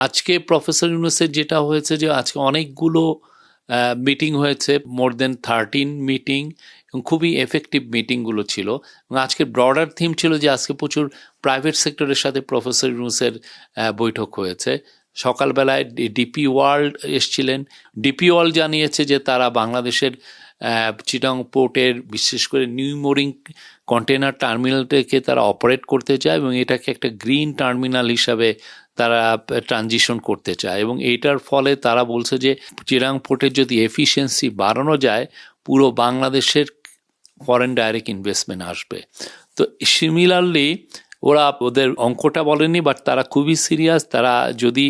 আজকে প্রফেসর ইউনুসের যেটা হয়েছে যে আজকে অনেকগুলো মিটিং হয়েছে মোর দেন থার্টিন মিটিং এবং খুবই এফেক্টিভ মিটিংগুলো ছিল। এবং আজকের ব্রডার থিম ছিল যে আজকে প্রচুর প্রাইভেট সেক্টরের সাথে প্রফেসর ইউনুসের বৈঠক হয়েছে। সকালবেলায় ডিপি ওয়ার্ল্ড এসছিলেন। ডিপি ওয়ার্ল্ড জানিয়েছে যে তারা বাংলাদেশের চিটাং পোর্টের বিশেষ করে নিউ মোরিং কন্টেনার টার্মিনালটাকে তারা অপারেট করতে চায় এবং এটাকে একটা গ্রিন টার্মিনাল হিসাবে তারা ট্রানজিশন করতে চায় এবং এইটার ফলে তারা বলছে যে চিরাং পোর্টের যদি এফিসিয়েন্সি বাড়ানো যায়, পুরো বাংলাদেশের ফরেন ডাইরেক্ট ইনভেস্টমেন্ট আসবে। তো সিমিলারলি ওরা ওদের অঙ্কটা বলেনি বাট তারা খুবই সিরিয়াস তারা যদি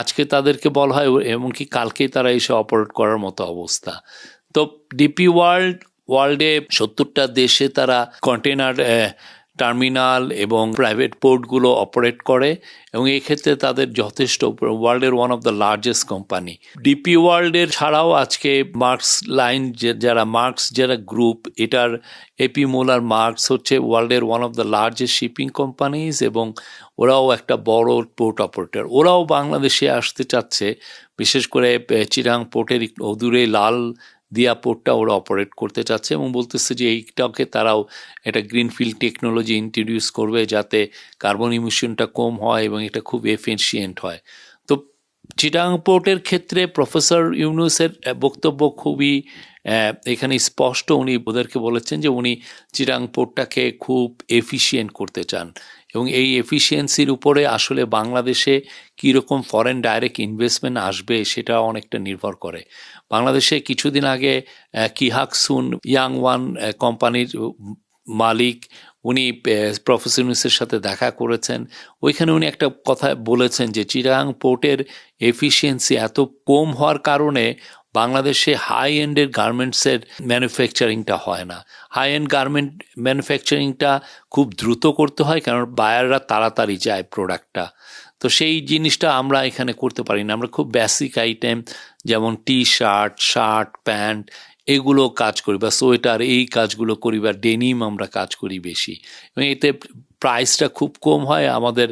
আজকে তাদেরকে বলা হয়, এমনকি কালকেই তারা এসে অপারেট করার মতো অবস্থা। তো ডিপি ওয়ার্ল্ড ওয়ার্ল্ডে সত্তরটা দেশে তারা কন্টেনার টার্মিনাল এবং প্রাইভেট পোর্টগুলো অপারেট করে এবং এই ক্ষেত্রে তাদের যথেষ্ট ওয়ার্ল্ডের one of the largest company DP ওয়ার্ল্ডের ছাড়াও আজকে মার্কস লাইন যারা মার্কস যারা গ্রুপ এটার এপি মোলার মার্কস হচ্ছে ওয়ার্ল্ডের one of the largest shipping companies এবং ওরাও একটা বড় পোর্ট অপারেটর ওরাও বাংলাদেশে আসতে চাচ্ছে, বিশেষ করে চিরাং পোর্টের অদূরে লাল দিয়া পোর্টটা ওরা অপারেট করতে চাচ্ছে এবং বলতেছে যে এইটাকে তারাও একটা গ্রিনফিল্ড টেকনোলজি ইন্ট্রোডিউস করবে যাতে কার্বন ইমিশনটা কম হয় এবং এটা খুব এফিসিয়েন্ট হয়। চিটাং পোর্টের ক্ষেত্রে প্রফেসর ইউনুসের বক্তব্য খুবই এখানে স্পষ্ট উনি ওদেরকে বলেছেন যে উনি চিটাং পোর্টটাকে খুব এফিসিয়েন্ট করতে চান। এবং এই এফিসিয়েন্সির উপরে আসলে বাংলাদেশে কীরকম ফরেন ডাইরেক্ট ইনভেস্টমেন্ট আসবে সেটা অনেকটা নির্ভর করে। বাংলাদেশে কিছুদিন আগে কিহাক সুন ইয়াং ওয়ান কোম্পানির মালিক, উনি প্রফেসর ইউনুসের সাথে দেখা করেছেন। ওইখানে উনি একটা কথা বলেছেন যে, চিরাং পোর্টের এফিসিয়েন্সি এত কম হওয়ার কারণে বাংলাদেশে হাই এন্ডের গার্মেন্টসের ম্যানুফ্যাকচারিংটা হয় না। হাই এন্ড গার্মেন্ট ম্যানুফ্যাকচারিংটা খুব দ্রুত করতে হয়, কারণ বায়াররা তাড়াতাড়ি যায় প্রোডাক্টটা তো সেই জিনিসটা আমরা এখানে করতে পারি না। আমরা খুব বেসিক আইটেম যেমন টি শার্ট শার্ট প্যান্ট এগুলো কাজ করি বা সোয়েটার, এই কাজগুলো করি বা ডেনিম আমরা কাজ করি বেশি। এবং এতে প্রাইসটা খুব কম হয়, আমাদের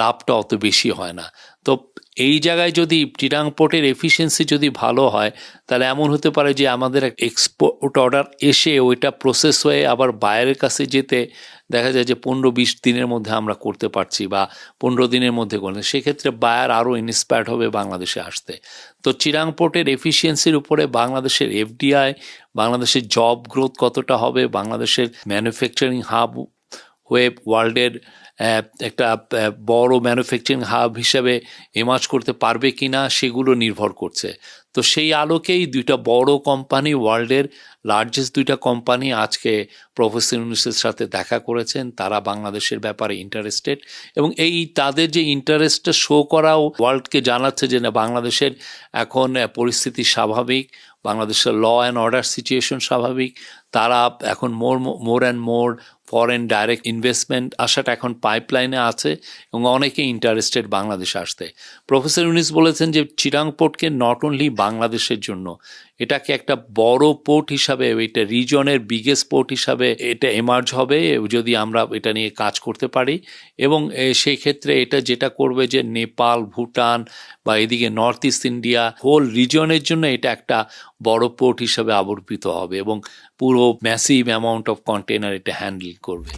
লাভটা অত বেশি হয় না। তো এই জায়গায় যদি চিরাং পোর্টের এফিসিয়েন্সি যদি ভালো হয়, তাহলে এমন হতে পারে যে আমাদের এক্সপোর্ট অর্ডার এসে ওইটা প্রসেস হয়ে আবার বাইরের কাছে যেতে দেখা যায় যে পনেরো বিশ দিনের মধ্যে আমরা করতে পারছি বা পনেরো দিনের মধ্যে করলে সেক্ষেত্রে বায়ার আরও ইন্সপায়ার্ড হবে বাংলাদেশে আসতে। তো চিরাং পোর্টের এফিসিয়েন্সির উপরে বাংলাদেশের এফডিআই বাংলাদেশের জব গ্রোথ কতটা হবে, বাংলাদেশের ম্যানুফ্যাকচারিং হাব হয়ে ওয়ার্ল্ডের একটা বড় ম্যানুফ্যাকচারিং হাব হিসাবে এমাজ করতে পারবে কিনা সেগুলো নির্ভর করছে। তো সেই আলোকেই দুইটা বড় কোম্পানি ওয়ার্ল্ডের লার্জেস্ট দুইটা কোম্পানি আজকে প্রফেসর ইউনুসের সাথে দেখা করেছেন। তারা বাংলাদেশের ব্যাপারে ইন্টারেস্টেড এবং এই তাদের যে ইন্টারেস্টটা শো করাও ওয়ার্ল্ডকে জানাচ্ছে যে না, বাংলাদেশের এখন পরিস্থিতি স্বাভাবিক, বাংলাদেশের ল অ্যান্ড অর্ডার সিচুয়েশন স্বাভাবিক। তারা এখন more more and more foreign direct investment আসাটা এখন পাইপলাইনে আছে এবং অনেকে ইন্টারেস্টেড বাংলাদেশে আসতে। প্রফেসর ইউনিস বলেছেন যে চিরাং পোর্টকে নট অনলি বাংলাদেশের জন্য। এটাকে একটা বড় পোর্ট হিসাবে, এটা রিজনের বিগেস্ট পোর্ট হিসাবে এটা এমার্জ হবে, যদি আমরা এটা নিয়ে কাজ করতে পারি। এবং সেই ক্ষেত্রে এটা যেটা করবে যে নেপাল, ভুটান বা এদিকে নর্থ ইস্ট ইন্ডিয়া হোল রিজনের জন্য এটা একটা বড় পোর্ট হিসাবে আবর্তিত হবে এবং পুরো ম্যাসিভ অ্যামাউন্ট অফ কন্টেনার এটা হ্যান্ডেল করবে।